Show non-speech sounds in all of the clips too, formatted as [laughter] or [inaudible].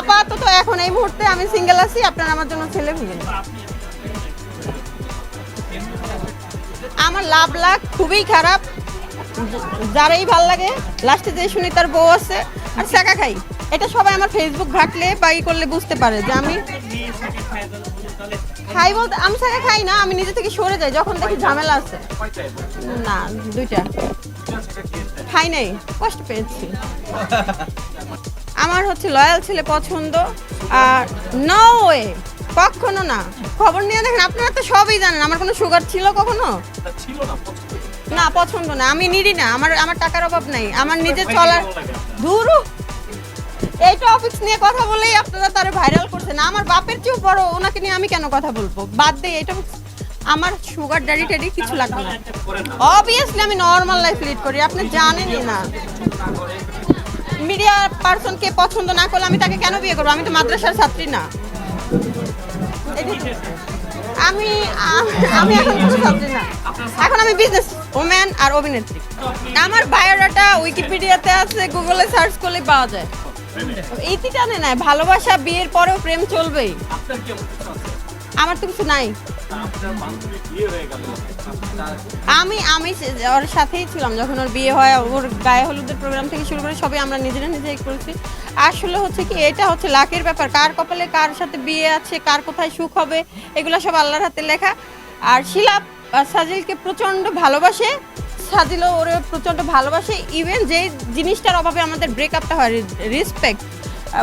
আপাতত এখন এই মুহূর্তে আমি সিঙ্গেল আছি, আপনারা আমার জন্য ছেলে খুঁজেন আমার লাভ লাগ খুবই খারাপ। যারাই ভালো লাগে লাস্টে যে শুনি তার বউ আছে, আর চাকা খাই। এটা সবাই আমার ফেসবুক ঘাটলে বা ই করলে বুঝতে পারে যে আমি খাই বলতে, আমি চাকা খাই না, আমি নিজে থেকে সরে যাই, যখন দেখি ঝামেলা আছে। না, দুইটা। খাই নাই, কষ্ট পেয়েছি। আমার হচ্ছে লয়াল ছেলে পছন্দ আর নো ওয়ে কখনো না। খবর নিয়ে দেখেন আপনারা তো সবই জানেন আমার কোনো সুগার ছিল কখনো? না পছন্দ না আমি নিরি না আমার আমার টাকার অভাব নাই আমার নিজে চলার দূর এই টপিকস নিয়ে কথা বলেই আপনারা তারে ভাইরাল করছেন। আমার বাপের চেয়েও বড় ওনাকে নিয়ে আমি কেন কথা বলব? বাদ দিয়ে এই topics আমার সুগার ড্যাডি ট্যাডি কিছু লাগবে না। অবভিয়াসলি আমি নর্মাল লাইফ লিড করি আপনি জানেনই না। [laughs] মিডিয়া পার্সনকে পছন্দ না করলে আমি তাকে কেন বিয়ে করব? আমি তো মাদ্রাসার ছাত্রী না। আমি আমি এখন কোনো ছাত্রী না। এখন আমি বিজনেস ওম্যান আর অভিনেত্রী। আমার বায়োডাটা উইকিপিডিয়াতে আছে গুগলে সার্চ করলে পাওয়া যায়। ইতি টানে না ভালোবাসা বিয়ের পরেও প্রেম চলবেই? আমার তো কিছু নাই। আমি আমি ওর সাথেই ছিলাম। যখন ওর বিয়ে হয়, ওর গায়ে হলুদের প্রোগ্রাম থেকে শুরু করে সবই আমরা নিজেরা নিজেই করেছি। আসলে হচ্ছে কি, এটা হচ্ছে লাকের ব্যাপার। কার কপালে কার সাথে বিয়ে আছে, কার কোথায় সুখ হবে, এগুলো সব আল্লাহর হাতে লেখা। আর শিলা সাজিলকে প্রচণ্ড ভালোবাসে। সাজিলও ওরে প্রচণ্ড ভালোবাসে। ইভেন যে জিনিসটার অভাবে আমাদের ব্রেকআপটা হয় রেসপেক্ট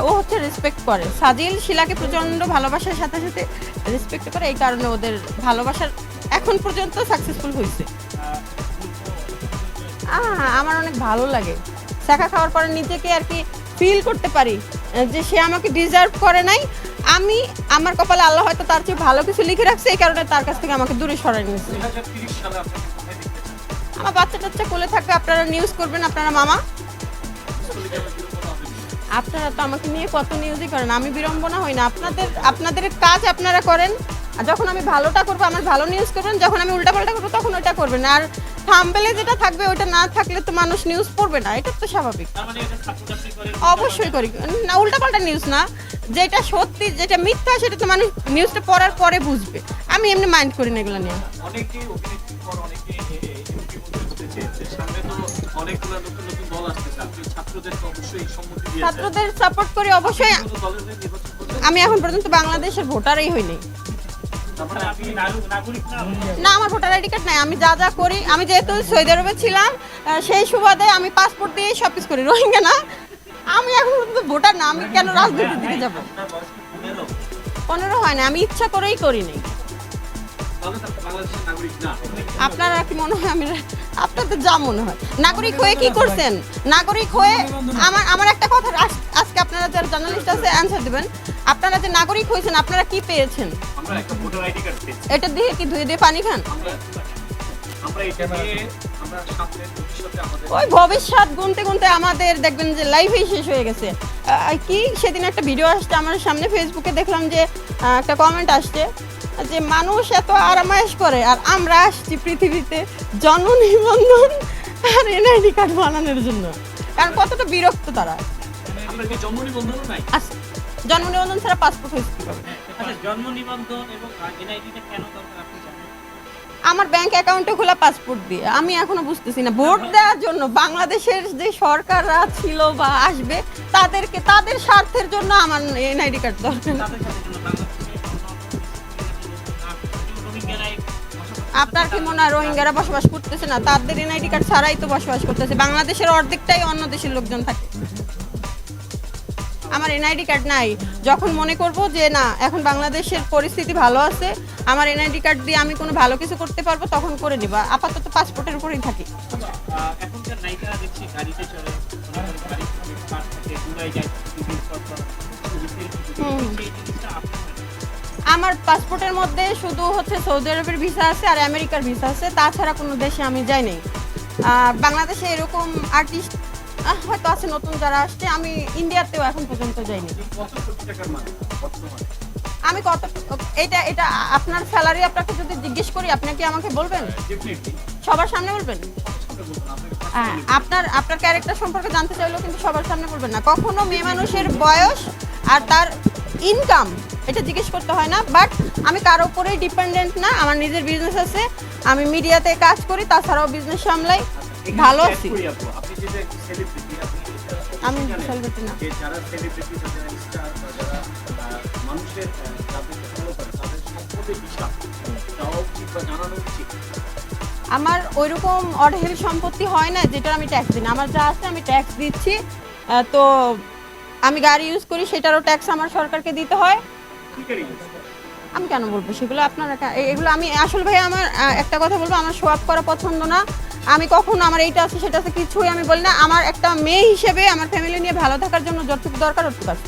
ও হচ্ছে রেসপেক্ট করে। সাজিল শিলাকে প্রচণ্ড ভালোবাসার সাথে সাথে রেসপেক্ট করে, এই কারণে ওদের ভালোবাসার এখন পর্যন্ত সাকসেসফুল হয়েছে আমার অনেক ভালো লাগে। শাখা খাওয়ার পরে নিজেকে আর কি ফিল করতে পারি যে সে আমাকে ডিজার্ভ করে নাই। আমি, আমার কপালে আল্লাহ হয়তো তার চেয়ে ভালো কিছু লিখে রাখছে, এই কারণে তার কাছ থেকে আমাকে দূরে সরাই নিয়েছে। আমার বাচ্চা টাচ্চা কোলে থাকবে, আপনারা নিউজ করবেন, আপনারা মামা। আপনারা তো আমাকে নিয়ে কত নিউজই করেন আমি বিড়ম্বনা হই না। আপনাদের আপনাদের কাজ আপনারা করেন আর যখন আমি ভালোটা করব আমার ভালো নিউজ করবেন যখন আমি উল্টাপাল্টা করব তখন ওইটা করবেন। আর থাম্বেলে যেটা থাকবে ওইটা না থাকলে তো মানুষ নিউজ পড়বে না এটা তো স্বাভাবিক। মানে অবশ্যই করি। না উল্টাপাল্টা নিউজ না যেটা সত্যি যেটা মিথ্যা সেটা তো মানুষ নিউজটা পড়ার পরে বুঝবে। আমি এমনি মাইন্ড করি না এগুলো নিয়ে। চেয়েছে। সামনে তো অনেকগুলো নতুন নতুন দল আসতেছে আপনি ছাত্রদেরকে অবশ্যই সম্মতি দিয়েছেন ছাত্রদের সাপোর্ট করি অবশ্যই আমি এখন পর্যন্ত বাংলাদেশের ভোটারই হইনি। না? না আমার ভোটার আইডি কার্ড নাই। আমি যা যা করি আমি যেহেতু সৌদি আরবে ছিলাম সেই সুবাদে আমি পাসপোর্ট দিয়ে সব কিছু করি। রোহিঙ্গা না। আমি এখন পর্যন্ত ভোটার না। আমি কেন রাজনীতির দিকে যাব? পনেরো? হয় না আমি ইচ্ছা করেই করিনি আপনারা কি মনে হয় আমি আপনাদের যা মনে হয়। নাগরিক হয়ে কি করছেন? নাগরিক হয়ে আমার আমার একটা কথা আজকে আপনারা যারা জার্নালিস্ট আছে অ্যান্সার দেবেন। আপনারা যে নাগরিক হয়েছেন আপনারা কি পেয়েছেন? আমরা একটা ভোটার আইডি কার্ড পেয়েছি। এটা দিয়ে কি ধুয়ে দিয়ে পানি খান? আমরা আমরা এটা দিয়ে আমরা সামনে ভবিষ্যতে আমাদের ওই ভবিষ্যৎ গুনতে গুনতে আমাদের দেখবেন যে লাইফেই শেষ হয়ে গেছে। আহ, কি? সেদিন একটা ভিডিও আসছে আমার সামনে ফেসবুকে দেখলাম যে একটা কমেন্ট আসছে। যে মানুষ এত আরামায়েশ করে আর আমরা আসছি পৃথিবীতে জন্ম নিবন্ধন আর এনআইডি কার্ড বানানোর জন্য। কারণ কতটা বিরক্ত তারা। জন্ম নাই? জন্ম নিবন্ধন ছাড়া পাসপোর্ট হয়েছে কীভাবে? আচ্ছা জন্ম নিবন্ধন এবং এনআইডিটা কেন দরকার আপনি আমার ব্যাংক অ্যাকাউন্টে খোলা পাসপোর্ট দিয়ে। আমি এখনও বুঝতেছি না। ভোট দেওয়ার জন্য বাংলাদেশের যে সরকাররা ছিল বা আসবে তাদেরকে তাদের স্বার্থের জন্য আমার এনআইডি কার্ড দরকার। আপনার কি মনে হয় রোহিঙ্গারা বসবাস করতেছে না? তাদের এনআইডি কার্ড ছাড়াই তো বসবাস করতেছে। বাংলাদেশের অর্ধেকটাই অন্য দেশের লোকজন থাকে। আমার এনআইডি কার্ড নাই। যখন মনে করব যে না এখন বাংলাদেশের পরিস্থিতি ভালো আছে আমার এনআইডি কার্ড দিয়ে আমি কোনো ভালো কিছু করতে পারব তখন করে নিবা। আপাতত পাসপোর্টের উপরেই থাকি। হুম। আমার পাসপোর্টের মধ্যে শুধু হচ্ছে সৌদি আরবের ভিসা আছে আর আমেরিকার ভিসা আছে। তাছাড়া কোনো দেশে আমি যাইনি। আর বাংলাদেশে এরকম আর্টিস্ট হয়তো আছে নতুন যারা আসছে। আমি ইন্ডিয়াতেও এখন পর্যন্ত যাইনি। আমি কত এটা এটা আপনার স্যালারি আপনাকে যদি জিজ্ঞেস করি আপনি কি আমাকে বলবেন? সবার সামনে বলবেন? হ্যাঁ, আপনার আপনার ক্যারেক্টার সম্পর্কে জানতে চাইলেও কিন্তু সবার সামনে বলবেন না। কখনো মেয়ে মানুষের বয়স আর তার ইনকাম এটা জিজ্ঞেস করতে হয় না বাট আমি কারও উপরেই ডিপেন্ডেন্ট না আমার নিজের বিজনেস আছে আমি মিডিয়াতে কাজ করি তাছাড়াও বিজনেস সামলাই ভালো add আছি। আমি celebrity না। আমার ওইরকম অঢেল সম্পত্তি হয় না যেটা আমি ট্যাক্স দিই না। আমার যা আছে আমি ট্যাক্স দিচ্ছি তো আমি গাড়ি ইউজ করি সেটারও ট্যাক্স আমার সরকারকে দিতে হয়। আমি কেন বলব? সেগুলো আপনার একটা এগুলো আমি আসলে ভাই আমার একটা কথা বলব, আমার শো করা পছন্দ না। আমি কখন আমার এইটা আছে, সেটা আছে, কিছুই আমি বলি না। আমার একটা মেয়ে হিসেবে আমার ফ্যামিলি নিয়ে ভালো থাকার জন্য যতটুকু দরকার ওটুকু আছে।